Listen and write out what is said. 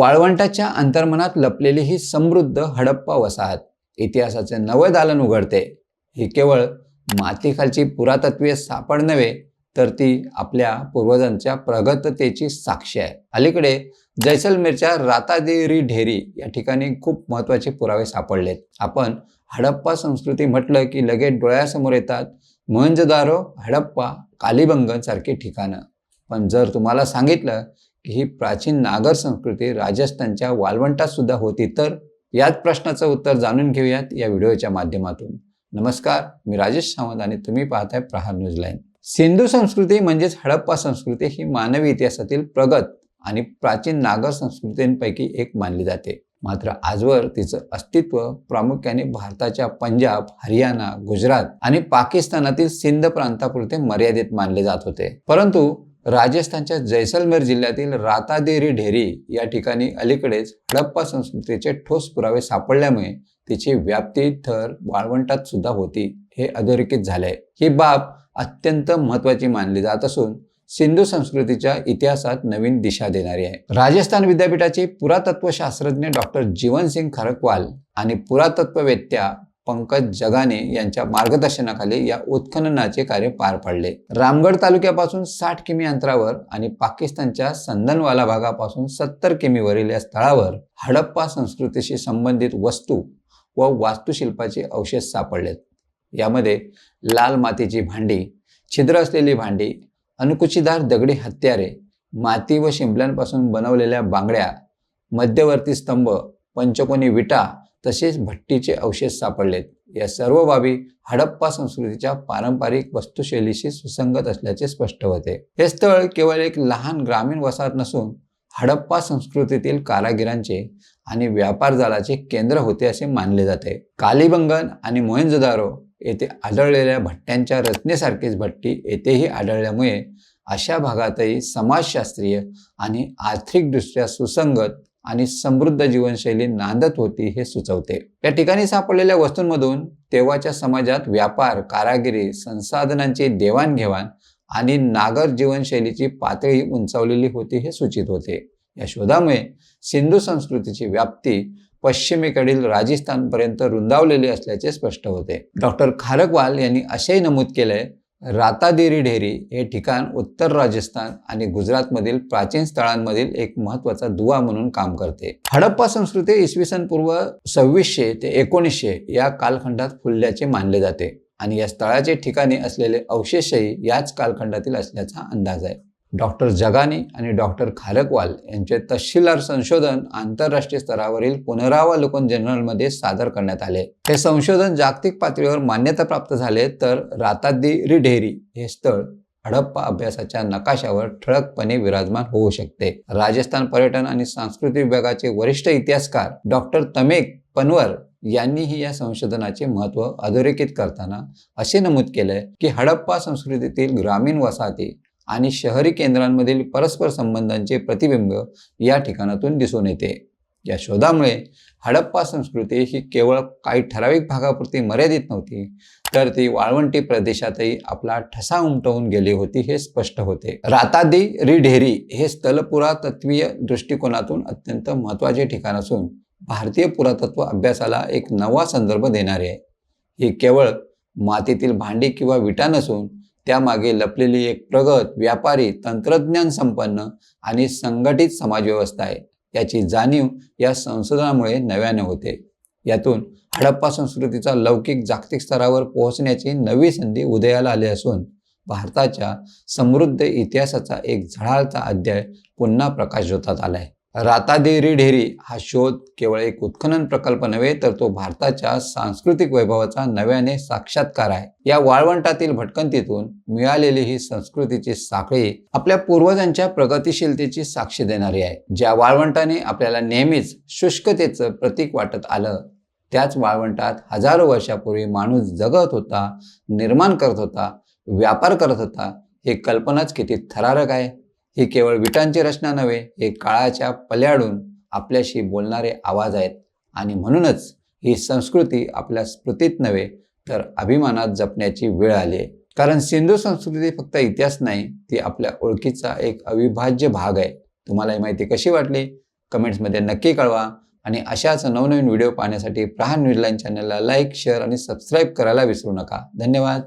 वाळवंटाच्या अंतर्मनात लपलेली ही समृद्ध हडप्पा वसाहत इतिहासाचे नवे दालन उघडते. ही केवळ मातीखालची पुरातत्वीय सापड नव्हे तर ती आपल्या पूर्वजांच्या प्रगततेची साक्षी आहे. अलीकडे जैसलमेरच्या रातादेरी ढेरी या ठिकाणी खूप महत्त्वाचे पुरावे सापडलेत. आपण हडप्पा संस्कृती म्हटलं की लगेच डोळ्यासमोर येतात मंजदारो हडप्पा कालीबंगन सारखी ठिकाणं. पण जर तुम्हाला सांगितलं ही प्राचीन नागर संस्कृती राजस्थानच्या वाळवंटात सुद्धा होती. तर याच प्रश्नाचं उत्तर जाणून घेऊयात या व्हिडिओच्या माध्यमातून. नमस्कार मी राजेश सावंत आणि तुम्ही पाहताय प्रहार न्यूज लाईन. सिंधू संस्कृती म्हणजेच हडप्पा संस्कृती ही मानवी इतिहासातील प्रगत आणि प्राचीन नागर संस्कृतींपैकी एक मानली जाते. मात्र आजवर तिचं अस्तित्व प्रामुख्याने भारताच्या पंजाब हरियाणा गुजरात आणि पाकिस्तानातील सिंध प्रांतापुरते मर्यादित मानले जात होते. परंतु राजस्थानच्या जैसलमेर जिल्ह्यातील रातादेरी ढेरी या ठिकाणी अलीकडेच हडप्पा संस्कृतीचे ठोस पुरावे सापडल्यामुळे तिची व्याप्ती थर वाळवंटात सुद्धा होती हे अधोरेखित झाले ही बाब अत्यंत महत्वाची मानली जात असून सिंधू संस्कृतीच्या इतिहासात नवीन दिशा देणारी आहे. राजस्थान विद्यापीठाचे पुरातत्वशास्त्रज्ञ डॉक्टर जीवनसिंग खरकवाल आणि पुरातत्ववेत्या पंकज जगाने यांच्या मार्गदर्शनाखाली या उत्खननाचे कार्य पार पडले. रामगड तालुक्यापासून साठ किमी अंतरावर आणि पाकिस्तानच्या संदनवाला भागापासून सत्तर किमीवरील या स्थळावर हडप्पा संस्कृतीशी संबंधित वस्तू व वास्तुशिल्पाचे अवशेष सापडलेत. यामध्ये लाल मातीची भांडी छिद्र असलेली भांडी अनुकुचीदार दगडी हत्यारे माती व शिंपल्यांपासून बनवलेल्या बांगड्या मध्यवर्ती स्तंभ पंचकोनी विटा तसेच भट्टीचे अवशेष सापडलेत. या सर्व बाबी हडप्पा संस्कृतीच्या पारंपरिक वस्तुशैलीशी सुसंगत असल्याचे स्पष्ट होते. हे स्थळ केवळ एक लहान ग्रामीण वसाहत नसून हडप्पा संस्कृतीतील कारागिरांचे आणि व्यापार जालाचे केंद्र होते असे मानले जाते. कालीबंगन आणि मोहेंजोदारो येथे आढळलेल्या भट्ट्यांच्या रचनेसारखीच भट्टी येथेही आढळल्यामुळे अशा भागातही समाजशास्त्रीय आणि आर्थिकदृष्ट्या सुसंगत आणि समृद्ध जीवनशैली नांदत होती हे सुचवते. या ठिकाणी सापडलेल्या वस्तूंमधून तेव्हाच्या समाजात व्यापार कारागिरी संसाधनांची देवाणघेवाण आणि नागर जीवनशैलीची पातळी उंचावलेली होती हे सूचित होते. या शोधामुळे सिंधू संस्कृतीची व्याप्ती पश्चिमेकडील राजस्थानपर्यंत रुंदावलेली असल्याचे स्पष्ट होते. डॉक्टर खारकवाल यांनी असेही नमूद केलंय रातादेरी ढेरी हे ठिकाण उत्तर राजस्थान आणि गुजरातमधील प्राचीन स्थळांमधील एक महत्त्वाचा दुवा म्हणून काम करते. हडप्पा संस्कृती इसवी सन पूर्व सव्वीसशे ते एकोणीसशे या कालखंडात फुलल्याचे मानले जाते आणि या स्थळाचे ठिकाणी असलेले अवशेषही याच कालखंडातील असल्याचा अंदाज आहे. डॉक्टर जगानी आणि डॉक्टर खारकवाल यांचे तपशीलवार संशोधन आंतरराष्ट्रीय स्तरावरील पुनरावलोकन जर्नलमध्ये सादर करण्यात आले. हे संशोधन जागतिक पातळीवर मान्यता प्राप्त झाले तर रातादी ढेरी हे स्थळ हडप्पा अभ्यासाच्या नकाशावर ठळकपणे विराजमान होऊ शकते. राजस्थान पर्यटन आणि सांस्कृतिक विभागाचे वरिष्ठ इतिहासकार डॉक्टर तमेक पनवर यांनीही या संशोधनाचे महत्त्व अधोरेखित करताना असे नमूद केले की हडप्पा संस्कृतीतील ग्रामीण वसाहती आणि शहरी केंद्रांमधील परस्पर संबंधांचे प्रतिबिंब या ठिकाणातून दिसून येते. या शोधामुळे हडप्पा संस्कृती ही केवळ काही ठराविक भागापुरती मर्यादित नव्हती तर ती वाळवंटी प्रदेशातही आपला ठसा उमटवून गेली होती हे स्पष्ट होते. रातादी रिढेरी हे स्थल पुरातत्वीय दृष्टिकोनातून अत्यंत महत्त्वाचे ठिकाण असून भारतीय पुरातत्व अभ्यासाला एक नवा संदर्भ देणारे आहे. ही केवळ मातीतील भांडी किंवा विटा नसून त्यामागे लपलेली एक प्रगत व्यापारी तंत्रज्ञान संपन्न आणि संघटित समाजव्यवस्था आहे. याची जाणीव या संशोधनामुळे नव्याने होते. यातून हडप्पा संस्कृतीचा लौकिक जागतिक स्तरावर पोहोचण्याची नवी संधी उदयाला आली असून भारताच्या समृद्ध इतिहासाचा एक झळाळता अध्याय पुन्हा प्रकाशझोतात आहे रातादेरी ढेरी हा शोध केवळ एक उत्खनन प्रकल्प नव्हे तर तो भारताच्या सांस्कृतिक वैभवाचा नव्याने साक्षात्कार आहे. या वाळवंटातील भटकंतीतून मिळालेली ही संस्कृतीची साखळी आपल्या पूर्वजांच्या प्रगतिशीलतेची साक्ष देणारी आहे. ज्या वाळवंटाने आपल्याला नेहमीच शुष्कतेचं प्रतीक वाटत आलं त्याच वाळवंटात हजारो वर्षापूर्वी माणूस जगत होता निर्माण करत होता व्यापार करत होता. हे कल्पनाच किती थरारक आहे. ही केवळ विटांची रचना नव्हे हे काळाच्या पल्याडून आपल्याशी बोलणारे आवाज आहेत. आणि म्हणूनच ही संस्कृती आपल्या स्मृतीत नव्हे तर अभिमानात जपण्याची वेळ आली आहे. कारण सिंधू संस्कृती फक्त इतिहास नाही ती आपल्या ओळखीचा एक अविभाज्य भाग आहे. तुम्हाला ही माहिती कशी वाटली? कमेंट्समध्ये नक्की कळवा. आणि अशाच नवनवीन व्हिडिओ पाहण्यासाठी प्रहान न्यूजलाईन चॅनलला लाईक शेअर आणि सबस्क्राईब करायला विसरू नका. धन्यवाद.